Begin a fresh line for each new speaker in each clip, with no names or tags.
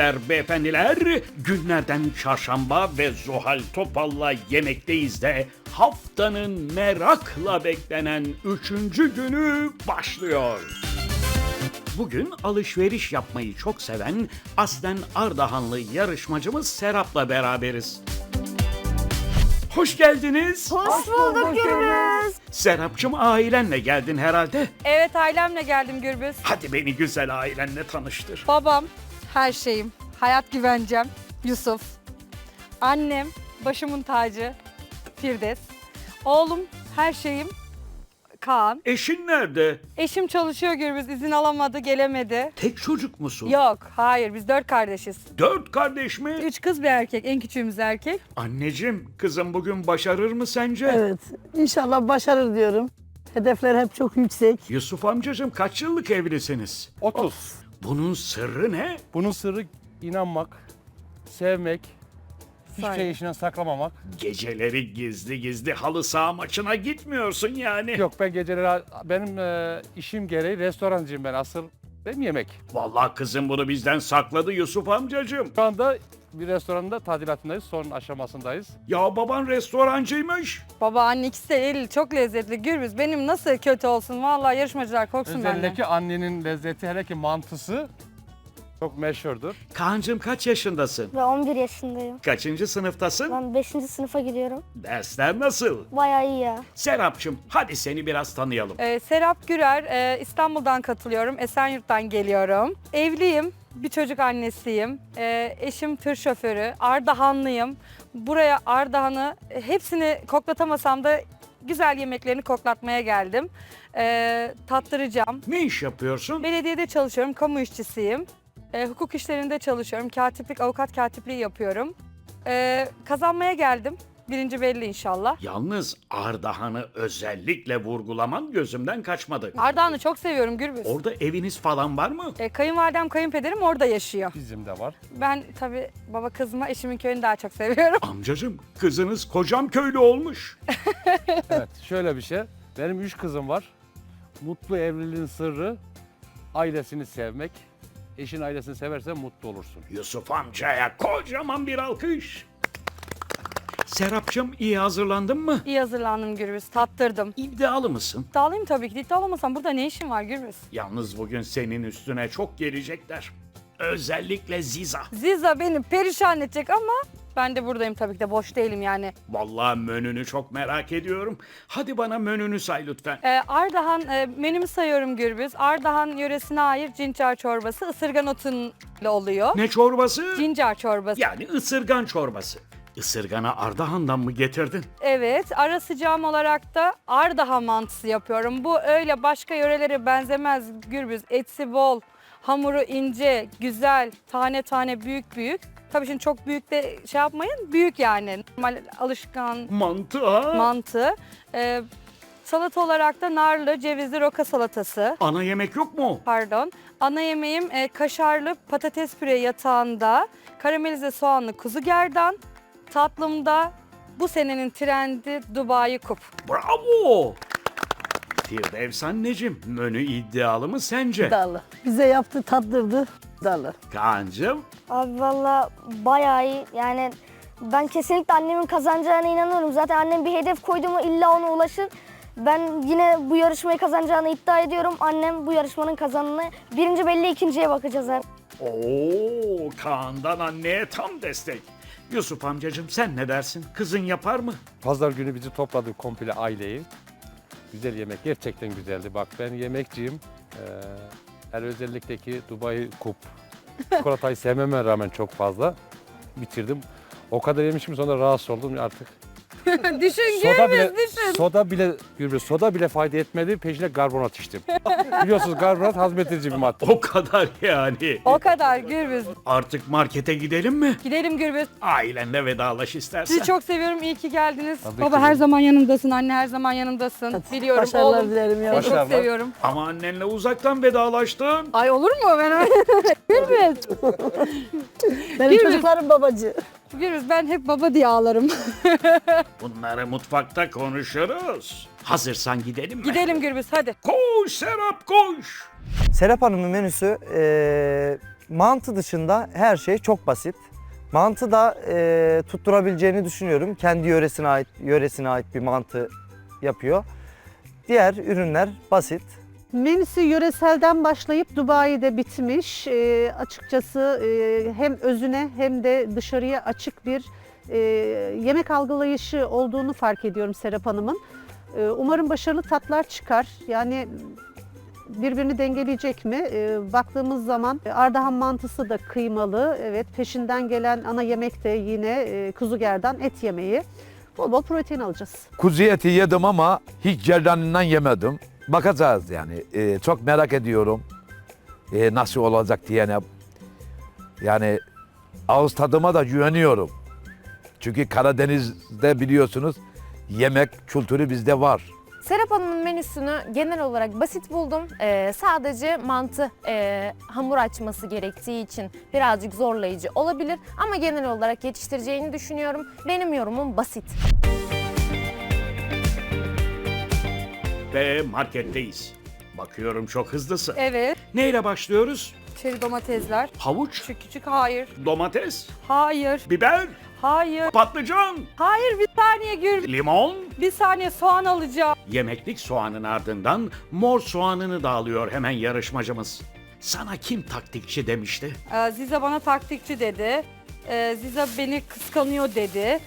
hanımefendiler, beyefendiler, günlerden çarşamba ve Zuhal Topal'la yemekteyiz de haftanın merakla beklenen üçüncü günü başlıyor. Bugün alışveriş yapmayı çok seven aslen Ardahanlı yarışmacımız Serap'la beraberiz. Hoş geldiniz.
Hoş bulduk Gürbüz.
Serap'cığım ailenle geldin herhalde.
Evet ailemle geldim Gürbüz.
Hadi beni güzel ailenle tanıştır.
Babam, her şeyim, hayat güvencem, Yusuf. Annem, başımın tacı, Firdevs. Oğlum, her şeyim, Kaan.
Eşin nerede?
Eşim çalışıyor Gürbüz, izin alamadı, gelemedi.
Tek çocuk musun?
Yok, hayır biz dört kardeşiz.
Dört kardeş mi?
Üç kız bir erkek, en küçüğümüz erkek.
Anneciğim, kızım bugün başarır mı sence?
Evet. İnşallah başarır diyorum. Hedefler hep çok yüksek.
Yusuf amcacığım kaç yıllık evlisiniz?
30.
Bunun sırrı ne?
Bunun sırrı inanmak, sevmek, hiçbir
Saygı.
şey işinden saklamamak.
Geceleri gizli gizli halı saha maçına gitmiyorsun yani.
Yok ben geceleri benim e, işim gereği restorancıyım ben asıl benim yemek.
Vallahi kızım bunu bizden sakladı Yusuf amcacığım.
Şu anda bir restoranda tadilatındayız, son aşamasındayız.
Ya baban restorancıymış.
Baba, anne ikisi de el çok lezzetli. Gürbüz benim nasıl kötü olsun? Vallahi yarışmacılar korksun benden.
Özellikle annenin lezzeti hele ki mantısı çok meşhurdur.
Kaan'cığım kaç yaşındasın?
Ben 11 yaşındayım.
Kaçıncı sınıftasın?
Ben 5. sınıfa gidiyorum.
Dersler nasıl?
Bayağı iyi ya.
Serap'cığım hadi seni biraz tanıyalım.
Ee, Serap Gürer, e, İstanbul'dan katılıyorum. Esenyurt'tan geliyorum. Evliyim, bir çocuk annesiyim. Ee, eşim tır şoförü, Ardahanlıyım. Buraya Ardahan'ı e, hepsini koklatamasam da güzel yemeklerini koklatmaya geldim. Ee, tattıracağım.
Ne iş yapıyorsun?
Belediyede çalışıyorum, kamu işçisiyim. Ee, hukuk işlerinde çalışıyorum, katiplik, avukat katipliği yapıyorum. Ee, kazanmaya geldim. Birinci belli inşallah.
Yalnız Ardahan'ı özellikle vurgulaman gözümden kaçmadı.
Ardahan'ı çok seviyorum Gürbüz.
Orada eviniz falan var mı?
E, kayınvalidem, kayınpederim orada yaşıyor.
Bizim de var.
Ben tabii baba kızıma eşimin köyünü daha çok seviyorum.
Amcacığım kızınız kocam köylü olmuş.
Evet şöyle bir şey. Benim üç kızım var. Mutlu evliliğin sırrı ailesini sevmek. Eşin ailesini seversen mutlu olursun.
Yusuf amcaya kocaman bir alkış. Serap'cığım iyi hazırlandın mı?
İyi hazırlandım Gürbüz, tattırdım.
İddialı mısın?
İddialıyım tabii ki. İddialı olmasam burada ne işim var Gürbüz?
Yalnız bugün senin üstüne çok gelecekler. Özellikle Ziza.
Ziza beni perişan edecek ama ben de buradayım tabii ki de boş değilim yani.
Vallahi menünü çok merak ediyorum. Hadi bana menünü say lütfen.
Ee, Ardahan e, menümü sayıyorum Gürbüz. Ardahan yöresine ait cincar çorbası ısırgan otunla oluyor.
Ne çorbası?
Cincar çorbası.
Yani ısırgan çorbası. Isırganı Ardahan'dan mı getirdin?
Evet, ara sıcağım olarak da Ardahan mantısı yapıyorum. Bu öyle başka yörelere benzemez Gürbüz. Etsi bol, hamuru ince, güzel, tane tane büyük büyük. Tabii şimdi çok büyük de şey yapmayın, büyük yani. Normal alışkan
Mantı ha?
mantı. Ee, salata olarak da narlı, cevizli roka salatası.
Ana yemek yok mu?
Pardon. Ana yemeğim e, kaşarlı patates püre yatağında, karamelize soğanlı kuzu gerdan. Tatlımda bu senenin trendi Dubai Kup.
Bravo! Firdevs anneciğim, menü iddialı mı sence?
Dalı. Bize yaptı, tattırdı. Dalı.
Kaan'cığım,
Abi valla bayağı iyi. Yani ben kesinlikle annemin kazanacağına inanıyorum. Zaten annem bir hedef koydu mu illa ona ulaşır. Ben yine bu yarışmayı kazanacağını iddia ediyorum. Annem bu yarışmanın kazanını birinci belli ikinciye bakacağız. Yani.
Oo, Kaan'dan anneye tam destek. Yusuf amcacığım sen ne dersin? Kızın yapar mı?
Pazar günü bizi topladık komple aileyi. Güzel yemek gerçekten güzeldi. Bak ben yemekçiyim. Ee, her özellikle ki Dubai Kup. Çikolatayı sevmeme rağmen çok fazla bitirdim. O kadar yemişim sonra rahatsız oldum artık.
düşün
Soda bile,
Gürbüz düşün.
soda bile, Gürbüz, soda bile fayda etmedi. Peşine karbonat içtim. Biliyorsunuz karbonat hazmedici bir madde.
O kadar yani.
O kadar Gürbüz.
Artık markete gidelim mi?
Gidelim Gürbüz.
Ailenle vedalaş istersen.
Sizi çok seviyorum. İyi ki geldiniz.
Tabii
Baba
ki.
her zaman yanımdasın. Anne her zaman yanımdasın. Biliyorum
Başarılar
oğlum.
dilerim ya.
Seni çok
Başarılar.
seviyorum.
Ama annenle uzaktan vedalaştın.
Ay olur mu? Ben öyle- Gürbüz.
Benim çocuklarım babacı.
Gürbüz ben hep baba diye ağlarım.
Bunları mutfakta konuşuruz. Hazırsan gidelim mi?
Gidelim Gürbüz hadi.
Koş Serap koş.
Serap Hanım'ın menüsü eee, Mantı dışında her şey çok basit. Mantı da e, tutturabileceğini düşünüyorum. Kendi yöresine ait yöresine ait bir mantı yapıyor. Diğer ürünler basit.
Menüsü yöreselden başlayıp Dubai'de bitmiş. Ee, açıkçası e, hem özüne hem de dışarıya açık bir e, yemek algılayışı olduğunu fark ediyorum Serap Hanım'ın. Ee, umarım başarılı tatlar çıkar. Yani birbirini dengeleyecek mi? Ee, baktığımız zaman Ardahan mantısı da kıymalı. Evet peşinden gelen ana yemek de yine e, kuzu gerdan et yemeği. Bol bol protein alacağız.
Kuzu eti yedim ama hiç cerdanından yemedim. Bakacağız yani. Ee, çok merak ediyorum. Ee, nasıl olacak diyene. Yani ağız tadıma da güveniyorum. Çünkü Karadeniz'de biliyorsunuz yemek kültürü bizde var.
Serap Hanım'ın menüsünü genel olarak basit buldum. Ee, sadece mantı e, hamur açması gerektiği için birazcık zorlayıcı olabilir. Ama genel olarak yetiştireceğini düşünüyorum. Benim yorumum basit.
Ve marketteyiz. Bakıyorum çok hızlısın.
Evet.
Neyle başlıyoruz?
Çeri domatesler.
Havuç,
Küçük küçük hayır.
domates,
Hayır.
biber,
Hayır.
patlıcan,
Hayır bir saniye Gür.
limon.
Bir saniye soğan alacağım.
Yemeklik soğanın ardından mor soğanını da alıyor hemen yarışmacımız. Sana kim taktikçi demişti?
Ee, Ziza bana taktikçi dedi. Ee, Ziza beni kıskanıyor dedi.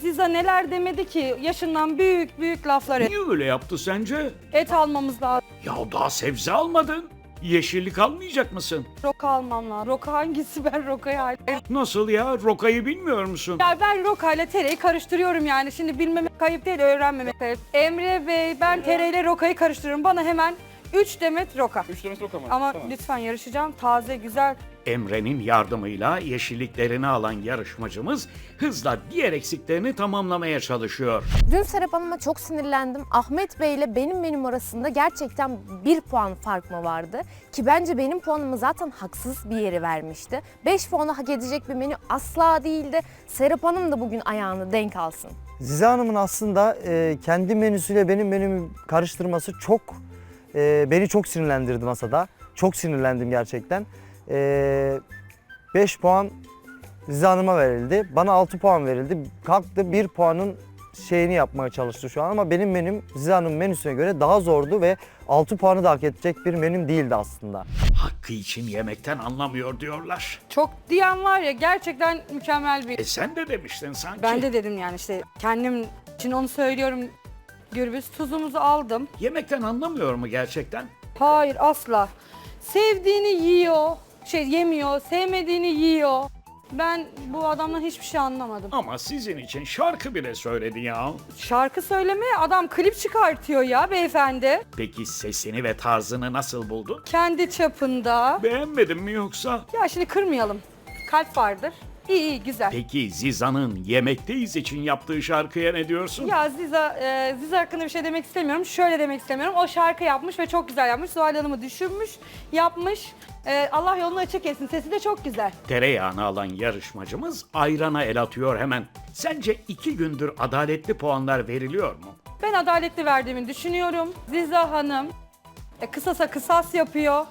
Ziza neler demedi ki? Yaşından büyük büyük laflar et.
Niye öyle yaptı sence?
Et almamız lazım.
Ya daha sebze almadın. Yeşillik almayacak mısın?
Roka almam lazım. Roka hangisi ben rokayı hala...
Nasıl ya? Rokayı bilmiyor musun?
Ya ben rokayla tereyi karıştırıyorum yani. Şimdi bilmemek kayıp değil, öğrenmemek kayıp. Emre Bey ben tereyle rokayı karıştırıyorum. Bana hemen 3 demet roka. 3 demet roka mı? Ama lütfen yarışacağım. Taze, güzel.
Emre'nin yardımıyla yeşilliklerini alan yarışmacımız hızla diğer eksiklerini tamamlamaya çalışıyor.
Dün Serap Hanım'a çok sinirlendim. Ahmet Bey ile benim menüm arasında gerçekten bir puan fark mı vardı? Ki bence benim puanımı zaten haksız bir yere vermişti. 5 puanı hak edecek bir menü asla değildi. Serap Hanım da bugün ayağını denk alsın.
Zize Hanım'ın aslında e, kendi menüsüyle benim menümü karıştırması çok e, beni çok sinirlendirdi masada. Çok sinirlendim gerçekten. 5 puan Zize Hanım'a verildi. Bana 6 puan verildi. Kalktı 1 puanın şeyini yapmaya çalıştı şu an ama benim menüm Zize Hanım'ın menüsüne göre daha zordu ve 6 puanı da hak edecek bir menüm değildi aslında.
Hakkı için yemekten anlamıyor diyorlar.
Çok diyen var ya gerçekten mükemmel bir...
E sen de demiştin sanki.
Ben de dedim yani işte kendim için onu söylüyorum. Gürbüz tuzumuzu aldım.
Yemekten anlamıyor mu gerçekten?
Hayır asla. Sevdiğini yiyor, şey yemiyor, sevmediğini yiyor. Ben bu adamdan hiçbir şey anlamadım.
Ama sizin için şarkı bile söyledi ya.
Şarkı söyleme adam klip çıkartıyor ya beyefendi.
Peki sesini ve tarzını nasıl buldun?
Kendi çapında.
Beğenmedin mi yoksa?
Ya şimdi kırmayalım. Kalp vardır. İyi iyi güzel.
Peki Ziza'nın Yemekteyiz için yaptığı şarkıya ne diyorsun?
Ya Ziza, e, Ziza hakkında bir şey demek istemiyorum. Şöyle demek istemiyorum. O şarkı yapmış ve çok güzel yapmış. Zuhal Hanım'ı düşünmüş, yapmış. E, Allah yolunu açık etsin. Sesi de çok güzel.
Tereyağını alan yarışmacımız ayrana el atıyor hemen. Sence iki gündür adaletli puanlar veriliyor mu?
Ben adaletli verdiğimi düşünüyorum. Ziza Hanım e, kısasa kısas yapıyor.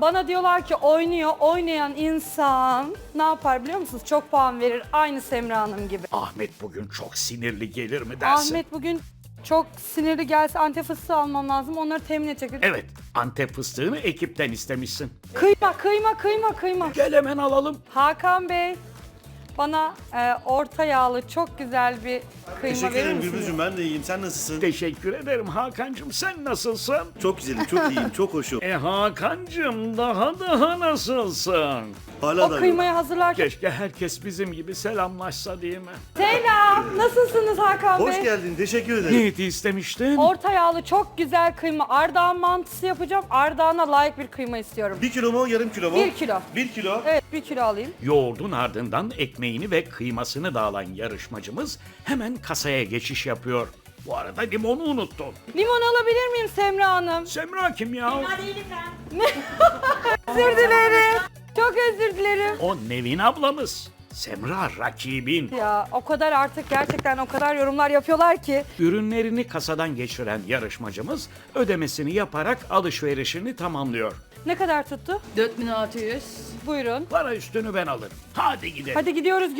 Bana diyorlar ki oynuyor. Oynayan insan ne yapar biliyor musunuz? Çok puan verir. Aynı Semra Hanım gibi.
Ahmet bugün çok sinirli gelir mi dersin?
Ahmet bugün çok sinirli gelse antep fıstığı almam lazım. Onları temin edecek.
Evet, Antep fıstığını ekipten istemişsin.
Kıyma, kıyma, kıyma, kıyma.
Gel hemen alalım.
Hakan Bey bana e, orta yağlı çok güzel bir kıyma
Teşekkür
verir
ederim
misiniz?
Gürbüzcüğüm ben de iyiyim. Sen nasılsın?
Teşekkür ederim Hakan'cığım. Sen nasılsın?
Çok güzelim, çok iyiyim, çok hoşum.
E Hakan'cığım daha daha nasılsın?
Hala
O
da
kıymayı hazırlarken...
Keşke herkes bizim gibi selamlaşsa değil mi?
Selam, nasılsınız Hakan
Hoş
Bey?
geldin, teşekkür ederim.
Ne eti istemiştin?
Orta yağlı çok güzel kıyma. Ardahan mantısı yapacağım. Ardahan'a layık bir kıyma istiyorum.
Bir kilo mu, yarım kilo mu?
Bir kilo.
Bir kilo.
Evet bir kilo alayım.
Yoğurdun ardından ekmeğini ve kıymasını da alan yarışmacımız hemen kasaya geçiş yapıyor. Bu arada limonu unuttun.
Limon alabilir miyim Semra Hanım?
Semra kim ya?
Özür dilerim. Çok özür dilerim.
O Nevin ablamız. Semra rakibin.
Ya o kadar artık gerçekten o kadar yorumlar yapıyorlar ki.
Ürünlerini kasadan geçiren yarışmacımız ödemesini yaparak alışverişini tamamlıyor.
Ne kadar tuttu?
4600.
Buyurun.
Para üstünü ben alırım. Hadi gidelim.
Hadi gidiyoruz.